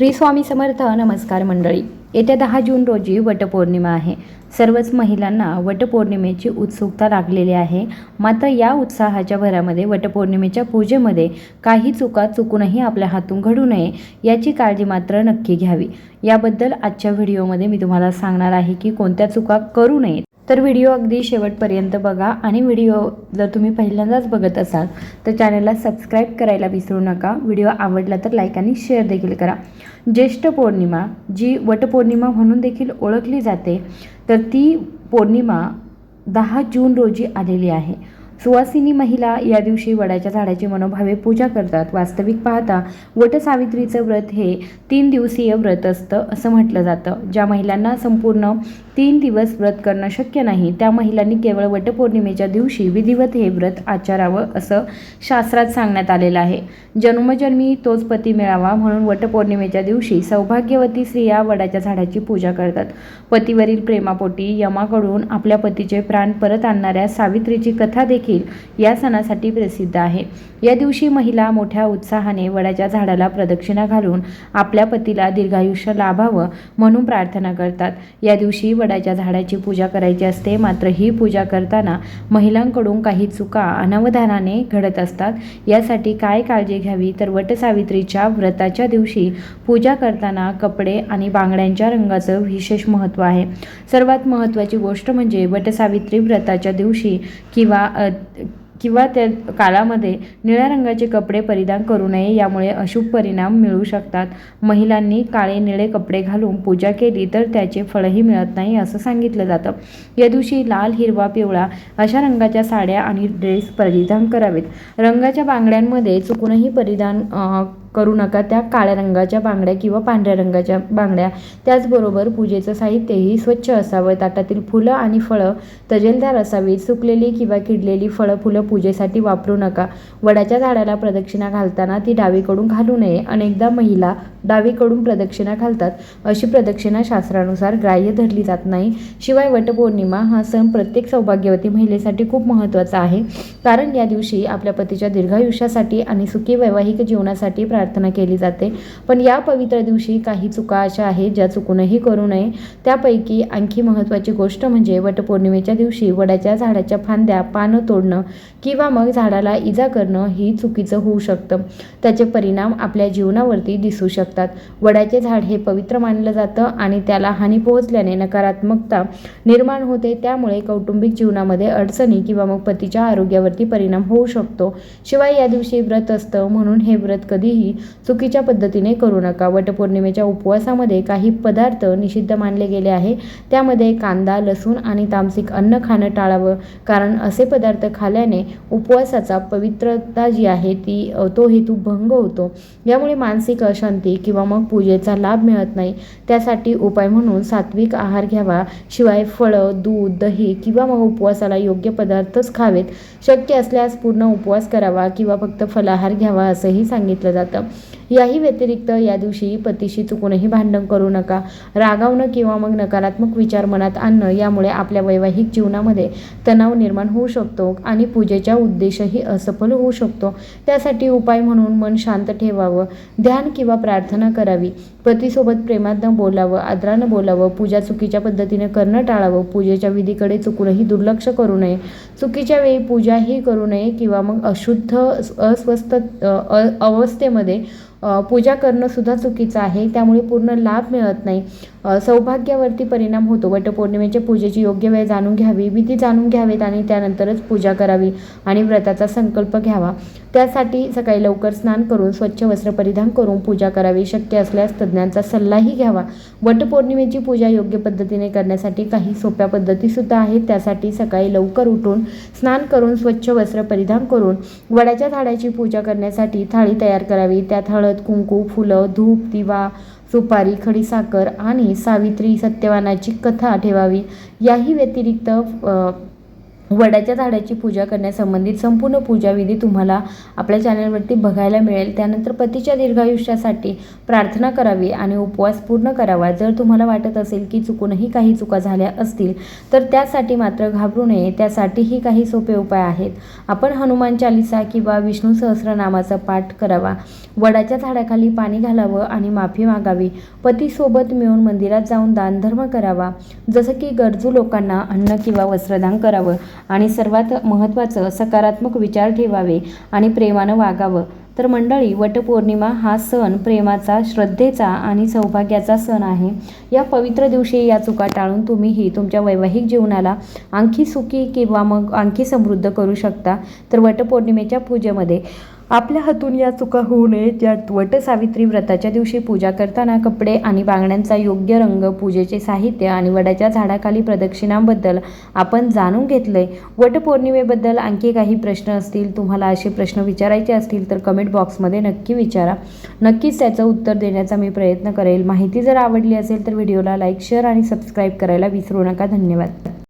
श्री स्वामी समर्थ नमस्कार मंडळी. येत्या दहा जून रोजी वटपौर्णिमा आहे. सर्वच महिलांना वटपौर्णिमेची उत्सुकता लागलेली आहे. मात्र या उत्साहाच्या भरामध्ये वटपौर्णिमेच्या पूजेमध्ये काही चुका चुकूनही आपल्या हातून घडू नये याची काळजी मात्र नक्की घ्यावी. याबद्दल आजच्या व्हिडिओमध्ये मी तुम्हाला सांगणार आहे की कोणत्या चुका करू नयेत. तर व्हिडिओ अगदी शेवटपर्यंत बघा आणि व्हिडिओ जर तुम्ही पहिल्यांदाच बघत असाल तर चॅनलला सबस्क्राईब करायला विसरू नका. व्हिडिओ आवडला तर लाईक आणि शेअर देखील करा. ज्येष्ठ पौर्णिमा जी वटपौर्णिमा म्हणून देखील ओळखली जाते तर ती पौर्णिमा दहा जून रोजी आलेली आहे. सुवासिनी महिला या दिवशी वडाच्या झाडाची मनोभावे पूजा करतात. वास्तविक पाहता वटसावित्रीचं व्रत हे तीन दिवसीय व्रत असतं असं म्हटलं जातं. ज्या महिलांना संपूर्ण तीन दिवस व्रत करणं शक्य नाही त्या महिलांनी केवळ वटपौर्णिमेच्या दिवशी विधिवत हे व्रत आचारावं असं शास्त्रात सांगण्यात आलेलं आहे. जन्मजन्मी तोच पती मिळावा म्हणून वटपौर्णिमेच्या दिवशी सौभाग्यवती स्त्रिया वडाच्या झाडाची पूजा करतात. पतीवरील प्रेमापोटी यमाकडून आपल्या पतीचे प्राण परत आणणाऱ्या सावित्रीची कथा देखील या सणासाठी प्रसिद्ध आहे. या दिवशी महिला मोठ्या उत्साहाने वडाच्या झाडाला प्रदक्षिणा घालून आपल्या पतीला दीर्घायुष्य लाभावं म्हणून प्रार्थना करतात. या दिवशी वडाच्या झाडाची पूजा करायची असते मात्र ही पूजा करताना महिलांकडून काही चुका अनावधानाने घडत असतात. यासाठी काय काळजी घ्यावी तर वटसावित्रीच्या व्रताच्या दिवशी पूजा करताना कपडे आणि बांगड्यांच्या रंगाचं विशेष महत्त्व आहे. सर्वात महत्त्वाची गोष्ट म्हणजे वटसावित्री व्रताच्या दिवशी किंवा किंवा त्या काळामध्ये निळ्या रंगाचे कपडे परिधान करू नये यामुळे अशुभ परिणाम मिळू शकतात. महिलांनी काळे निळे कपडे घालून पूजा केली तर त्याचे फळही मिळत नाही असं सांगितलं जातं. या दिवशी लाल हिरवा पिवळा अशा रंगाच्या साड्या आणि ड्रेस परिधान करावेत. रंगाच्या बांगड्यांमध्ये चुकूनही परिधान करू नका. त्या काळ्या रंगाच्या बांगड्या किंवा पांढऱ्या रंगाच्या बांगड्या. त्याचबरोबर पूजेचं साहित्यही स्वच्छ असावं. ताटातील फुलं आणि फळं तजेलदार असावीत. सुकलेली किंवा किडलेली फळं फुलं पूजेसाठी वापरू नका. वडाच्या झाडाला प्रदक्षिणा घालताना ती डावीकडून घालू नये. अनेकदा महिला डावीकडून प्रदक्षिणा घालतात. अशी प्रदक्षिणा शास्त्रानुसार ग्राह्य धरली जात नाही. शिवाय वटपौर्णिमा हा सण प्रत्येक सौभाग्यवती महिलेसाठी खूप महत्त्वाचा आहे. कारण या दिवशी आपल्या पतीच्या दीर्घायुष्यासाठी आणि सुखी वैवाहिक जीवनासाठी प्रार्थना केली जाते. पण या पवित्र दिवशी काही चुका अशा आहेत ज्या चुकूनही करू नये. त्यापैकी आणखी महत्त्वाची गोष्ट म्हणजे वटपौर्णिमेच्या दिवशी वडाच्या झाडाच्या फांद्या पानं तोडणं किंवा मग झाडाला इजा करणं ही चुकीचं होऊ शकतं. त्याचे परिणाम आपल्या जीवनावरती दिसू शकतात. वडाचे झाड हे पवित्र मानलं जातं आणि त्याला हानी पोहोचल्याने नकारात्मकता निर्माण होते. त्यामुळे कौटुंबिक जीवनामध्ये अडचणी किंवा मग पतीच्या आरोग्यावरती परिणाम होऊ शकतो. शिवाय या दिवशी व्रत असतं. म्हणून हे व्रत कधीही चुकीच्या पद्धतीने करू नका. वटपौर्णिमेच्या उपवासामध्ये काही पदार्थ निषिद्ध मानले गेले आहे. त्यामध्ये कांदा लसूण आणि तामसिक अन्न खाणं टाळावं. कारण असे पदार्थ खाल्ल्याने उपवासाचा पवित्रता जी आहे ती तो हेतू भंग होतो. यामुळे मानसिक अशांती किंवा मग पूजेचा लाभ मिळत नाही. त्यासाठी उपाय म्हणून सात्विक आहार घ्यावा. शिवाय फळं दूध दही किंवा मग उपवासाला योग्य पदार्थच खावेत. शक्य असल्यास पूर्ण उपवास करावा किंवा फक्त फलाहार घ्यावा असंही सांगितलं जातं. याही व्यतिरिक्त या दिवशी पतीशी चुकूनही भांडण करू नका. रागावणं किंवा मग नकारात्मक विचार मनात आणणं यामुळे आपल्या वैवाहिक जीवनामध्ये तणाव निर्माण होऊ शकतो आणि पूजेचा उद्देशही असफल होऊ शकतो. त्यासाठी उपाय म्हणून मन शांत ठेवावं. ध्यान किंवा प्रार्थना करावी. पतीसोबत प्रेमानं बोलावं आदरानं बोलावं पूजा चुकीच्या पद्धतीने करणं टाळावं पूजेच्या विधीकडे चुकूनही दुर्लक्ष करू नये. चुकीच्या वेळी पूजाही करू नये किंवा मग अशुद्ध अस्वस्थ अ- अवस्थेमध्ये पूजा करणंसुद्धा चुकीचं आहे. त्यामुळे पूर्ण लाभ मिळत नाही. सौभाग्यावरती परिणाम होतो. वटपौर्णिमेच्या पूजेची योग्य वेळ जाणून घ्यावी विधी जाणून घ्यावेत आणि त्यानंतरच पूजा करावी आणि व्रताचा संकल्प घ्यावा. त्यासाठी सकाळी लवकर स्नान करून स्वच्छ वस्त्र परिधान करून पूजा करावी. शक्य असल्यास तज्ज्ञांचा सल्लाही घ्यावा. वटपौर्णिमेची पूजा योग्य पद्धतीने करण्यासाठी काही सोप्या पद्धतीसुद्धा आहेत. त्यासाठी सकाळी लवकर उठून स्नान करून स्वच्छ वस्त्र परिधान करून वडाच्या झाडाची पूजा करण्यासाठी थाळी तयार करावी. त्यात हळद कुंकू फुलं धूप दिवा सुपारी खडीसाखर आणि सावित्री सत्यवानाची कथा ठेवावी. याही व्यतिरिक्त वडाच्या झाडाची पूजा करण्यासंबंधित संपूर्ण पूजाविधी तुम्हाला आपल्या चॅनलवरती बघायला मिळेल. त्यानंतर पतीच्या दीर्घायुष्यासाठी प्रार्थना करावी आणि उपवास पूर्ण करावा. जर तुम्हाला वाटत असेल की चुकूनही काही चुका झाल्या असतील तर त्यासाठी मात्र घाबरू नये. त्यासाठीही काही सोपे उपाय आहेत. आपण हनुमान चालिसा किंवा विष्णू सहस्रनामाचा पाठ करावा. वडाच्या झाडाखाली पाणी घालावं आणि माफी मागावी. पतीसोबत मिळून मंदिरात जाऊन दानधर्म करावा. जसं की गरजू लोकांना अन्न किंवा वस्त्रदान करावं. आणि सर्वात महत्त्वाचं सकारात्मक विचार ठेवावे आणि प्रेमानं वागावं. तर मंडळी वटपौर्णिमा हा सण प्रेमाचा श्रद्धेचा आणि सौभाग्याचा सण आहे. या पवित्र दिवशी या चुका टाळून तुम्हीही तुमच्या वैवाहिक जीवनाला आणखी सुखी किंवा मग आणखी समृद्ध करू शकता. तर वटपौर्णिमेच्या पूजेमध्ये आपल्या हातून या चुका होऊ नये ज्यात वटसावित्री व्रताच्या दिवशी पूजा करताना कपडे आणि बांगड्यांचा योग्य रंग पूजेचे साहित्य आणि वडाच्या झाडाखाली प्रदक्षिणांबद्दल आपण जाणून घेतलंय. वटपौर्णिमेबद्दल आणखी काही प्रश्न असतील तुम्हाला असे प्रश्न विचारायचे असतील तर कमेंट बॉक्समध्ये नक्की विचारा. नक्कीच त्याचं उत्तर देण्याचा मी प्रयत्न करेल. माहिती जर आवडली असेल तर व्हिडिओला लाईक शेअर आणि सबस्क्राईब करायला विसरू नका. धन्यवाद.